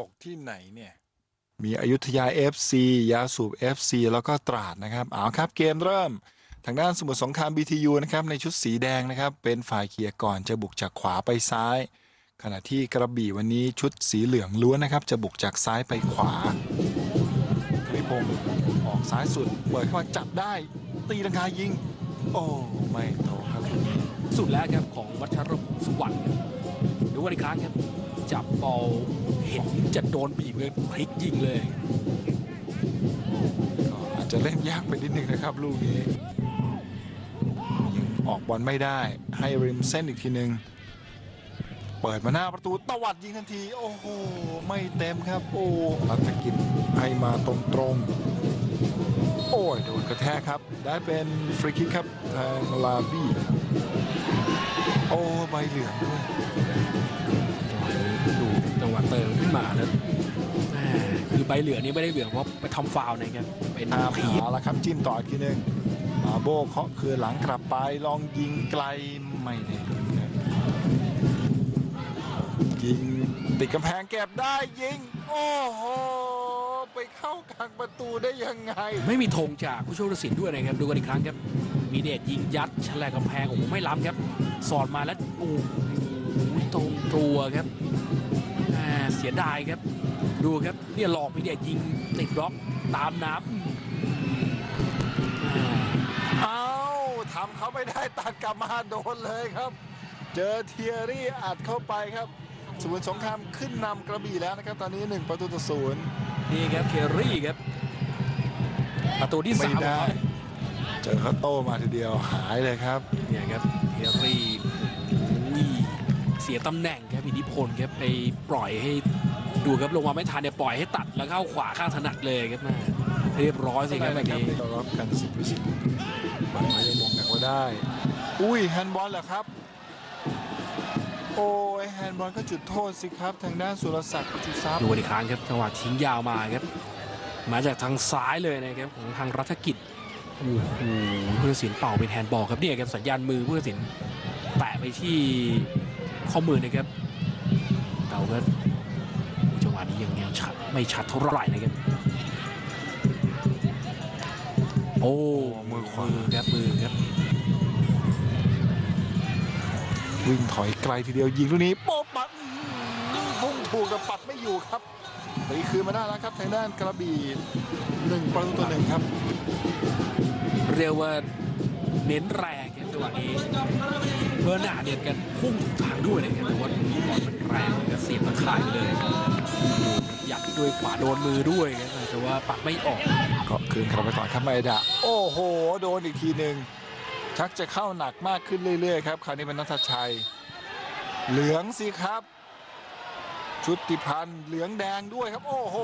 ตกที่ไหนเนี่ยมีอยุธยา FC ยาสูบ FC แล้วก็ตราดนะครับเอาครับเกมเริ่ม ทางด้านสมุทรสงคราม BTU นะครับในชุดสีแดงนะครับเป็นฝ่ายเคลียร์ก่อนจะบุกจากขวาไปซ้าย ขณะที่กระบี่วันนี้ชุดสีเหลืองล้วนนะครับจะบุกจากซ้ายไปขวาธนิพงศ์ออกซ้ายสุดเปิดเข้ามาจับได้ ตีลังกายิง โอ้ไม่โตครับ สุดแล้วครับของวัชรพงศ์สุวรรณครับดูกันอีกครั้งครับ จับบอลเห็นจะโดนบีบเลยพลิกยิงเลยอาจจะเล่นยากไปนิดนึงนะครับ ลูกนี้ยิงออกบอลไม่ได้ ให้ริมเส้นอีกทีหนึ่งเปิดมาหน้าประตูตวัดยิงทันที โอ้โห ไม่เต็มครับ โอ้รัฐกิจให้มาตรงตรง โอ้ยโดนกระแทกครับ ได้เป็นฟรีคิกครับทางลาบี้โอ้ใบเหลืองด้วยดูจังหวะเติมขึ้นมาแล้วแหม่คือใบเหลืองนี่ไม่ได้เหลืองเพราะไปทำฟาวล์นะครับเป็นอาพีขาแล้วครับจิ้มต่ออีกทีหนึ่งมาโบเคาะคือหลังกลับไปลองยิงไกลไม่ได้ครับยิงติดกำแพงเก็บได้ยิง โอ้โห ไปเข้ากลางประตูได้ยังไง ไม่มีธงจากผู้ช่วยผู้ตัดสินด้วยนะครับดูกันอีกครั้งครับ มีเดชยิงยัดฉลกกำแพงโอ้โหไม่ล้ำครับ สอดมาแล้วโอ้โหตรงตัวครับแหม่เสียดายครับ ดูครับเนี่ยหลอกมีเดชยิงติดบล็อกตามน้ำอ่าเอาทำเขาไม่ได้ตัดกลับมาโดนเลยครับ เจอเทียรี่อัดเข้าไปครับ สมุทรสงครามขึ้นนำกระบี่แล้วนะครับ ตอนนี้ 1 ประตูต่อศูนย์ นี่ครับเคอรี่ครับ ประตูที่ไม่สามได้เจอเขาโต้มาทีเดียวหายเลยครับ เนี่ยครับเคอรี่อุ้ยเสียตำแหน่งครับอิทธิพลครับไปปล่อยให้ดูครับลงมาไม่ทันเนี่ยปล่อยให้ตัดแล้วเข้าขวาข้างถนัดเลยครับแม่เรียบร้อยสิครับแบบนี้เรารับกันสิบวิสิบบังไว้ยังมองกันว่าได้ อุ้ยแฮนด์บอลเหรอครับโอ้ยแฮนด์บอลก็จุดโทษสิครับ ทางด้านสุรศักดิ์จุดซับดูกันอีกครั้งครับจังหวะทิ้งยาวมาครับ มาจากทางซ้ายเลยนะครับของทางรัฐกิจโอ้โหผู้ตัดสินเป่าเป็นแฮนด์บอลครับเนี่ยครับสัญญาณมือผู้ตัดสินแตะไปที่ข้อมือนะครับแต่ว่าจังหวะนี้ยังยังชัดไม่ชัดเท่าไหร่นะครับโอ้มือขวาครับมือครับ วิ่งถอยไกลทีเดียวยิงลูกนี้โป๊ะปัดอื้อพุ่งถูกแต่ปัดไม่อยู่ครับตีคืนมาได้แล้วครับทางด้านกระบี่หนึ่งประตูต่อหนึ่งครับ เรียกว่าเน้นแรงครับจังหวะนี้เบอร์นาร์ดเนี่ยกันพุ่งถูกทางด้วยนะครับแต่ว่าบอลมันแรงก็เสียบตะข่ายไปเลยยัดด้วยขวาโดนมือด้วยครับแต่ว่าปัดไม่ออกก็คืนกลับไปก่อนครับไมดะโอ้โห โดนอีกทีหนึ่ง ชักจะเข้าหนักมากขึ้นเรื่อยๆครับคราวนี้เป็นนัทชัย เหลืองสิครับ ชุติพันธ์เหลืองแดงด้วยครับ โอ้โห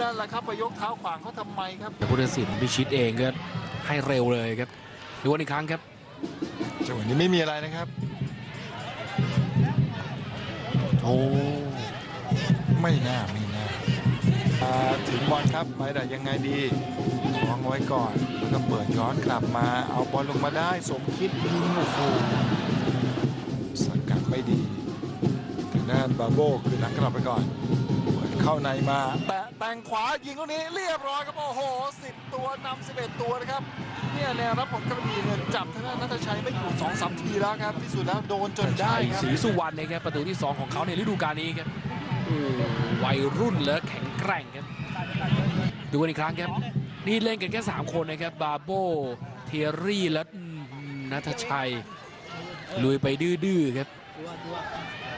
นั่นแหละครับไปยกเท้าขวางเขาทำไมครับแต่ผู้ตัดสินพิชิตเองก็ให้เร็วเลยครับดูกันอีกครั้งครับจังหวะนี้ไม่มีอะไรนะครับโอ้ไม่น่าไม่น่าอ่าถึงบอลครับไมดะยังไงดี คล้องไว้ก่อน แล้วก็เปิดย้อนกลับมาเอาบอลลงมาได้สมคิดยิงโอ้โหสกัดไม่ดีทางด้านบาโบคือหลังกลับไปก่อนเปิดเข้าในมาแตะแต่งขวายิงลูกนี้เรียบร้อยครับโอ้โหสิบตัวนำสิบเอ็ดตัวนะครับเนี่ยแนวรับของกระบี่เนี่ยจับทางด้านนัทชัยไม่อยู่สองสามทีแล้วครับที่สุดแล้วโดนจนได้ครับสีสุวรรณนะครับประตูที่2ของเขาในฤดูกาลนี้ครับวัยรุ่นและแข็งแกร่งครับดูกันอีกครั้งครับ นี่เล่นกันแค่ 3 คนนะครับ บาโบเทียรี่และอืมนัทชัย ลุยไปดื้อๆครับ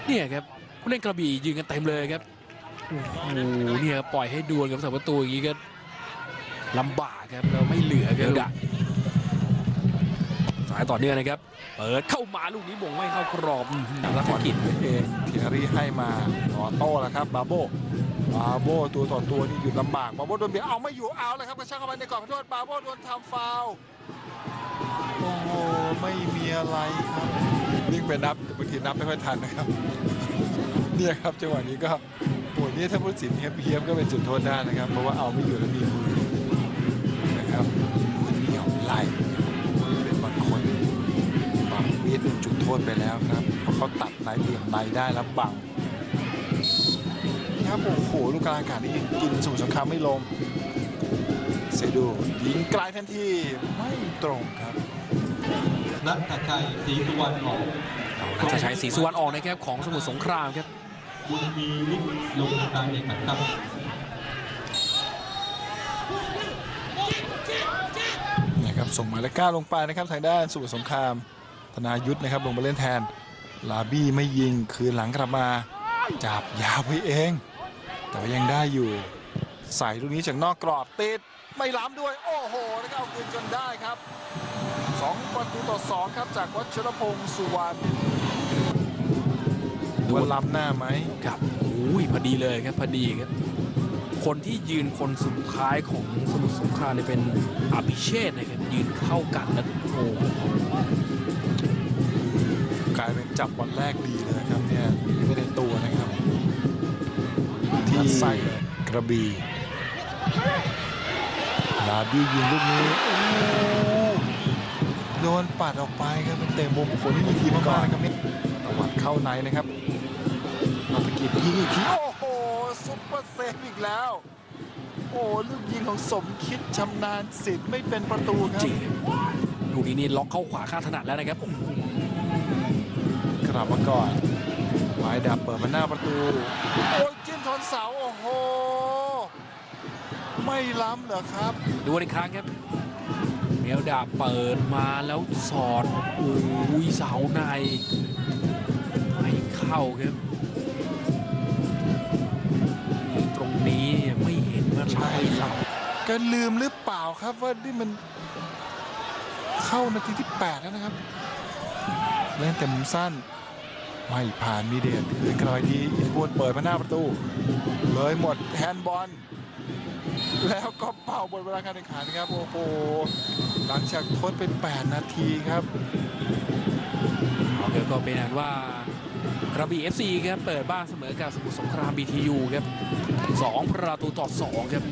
เนี่ยครับผู้เล่นกระบี่ยืนกันเต็มเลยครับโอ้โหเนี่ยปล่อยให้ดวลกับสาประตูอย่างนี้ก็ลำบากครับแล้วไม่เหลือครับดะสายต่อเนื่องนะครับ เปิดเข้ามาลูกนี้บ่งไม่เข้ากรอบอื้อหือรัฐกิจเองเทียรี่ให้มาต่อโต้แล้วครับบาโบ บาโบตัวต่อตัวนี่อยู่ลำบากบาโบโดนเบียดเอาไม่อยู่เอาเลยครับกระชากเข้าไปในกรอบขอโทษบาโบโดนทำฟาวล์โอ้โหไม่มีอะไรครับวิ่งไปนับบางทีนับไม่ค่อยทันนะครับเนี่ยครับจังหวะนี้ก็โอ้ยนี่ถ้าผู้ตัดสินเฮียบเฮียบก็เป็นจุดโทษได้นะครับ เพราะว่าเอาไม่อยู่แล้วมีมือนะครับเหนียวไล่เป็นบางคนบังมีดเป็นจุดโทษไปแล้วครับเพราะเขาตัดในเหลี่ยมในได้แล้วบังย ครับ โอ้โหลูกกลางอากาศนี่กินสมุทรสงครามไม่ลงเสดูยิงไกลทันทีไม่ตรงครับนัทชัยศรีสุวรรณออกนัทชัยศรีสุวรรณออกนะครับของสมุทรสงครามครับบุญมีฤทธิ์ลงทำการแข่งขันครับเนี่ยครับส่งหมายเลขเก้าลงไปนะครับทางด้านสมุทรสงคราม ธนายุทธนะครับลงมาเล่นแทน ลาบี้ไม่ยิง คืนหลังกลับมา จับยาวไปเอง แต่ว่ายังได้อยู่ใส่ลูกนี้จากนอกกรอบติดไม่ล้ำด้วย โอ้โหแล้วก็เอาคืนจนได้ครับสองประตูต่อสองครับจากวัชรพงศ์สุวรรณดูว่าล้ำหน้าไหมครับอุ้ยพอดีเลยครับพอดีครับ คนที่ยืนคนสุดท้ายของสมุทรสงครามเนี่ยเป็นอภิเชษฐ์นะครับยืนเข้ากันแล้วโอ้โหกลายเป็นจับบอลแรกดีเลยนะครับเนี่ย ไส้เลยกระบี่ลาบี้ยิงลูกนี้โดนปัดออกไปครับเป็นเตะมุมของคนที่มีทีมมากๆนะครับนี่ตวัดเข้าในนะครับนักกิจยิงอีกที โอ้โหซุปเปอร์เซฟอีกแล้ว โอ้ลูกยิงของสมคิดชำนาญสิทธิ์ไม่เป็นประตูครับจริงลูกนี้นี่ล็อกเข้าขวาข้างถนัดแล้วนะครับกลับมาก่อนไม้ดับเปิดมาหน้าประตู โอ้ยจิ้ม ชนเสาโอ้โห ไม่ล้ำเหรอครับ ดูกันอีกครั้งครับเมลดาเปิดมาแล้วสอดโอ้ยเสาในไม่เข้าครับนี่ตรงนี้เนี่ยไม่เห็นว่าใช่ไม่ครัเข้าบก็ลืมหรือเปล่าครับว่านี่มันเข้านาทีที่ 8 แล้วนะครับ เล่นแต่มุมสั้น ไม่ผ่านมีเดชคืนกลอยทีอินบวนเปิดมาหน้าประตู เลยหมดแฮนด์บอลแล้วก็เป่าบนเวลาการแข่งขันครับ โอ้โห หลังจากทดเป็น8นาทีครับเอเดี๋ยวก็เป็นอันว่ากระบี่ FC ครับ เปิดบ้านเสมอกับสมุทรสงคราม BTU ครับสองประตูต่อสองครับ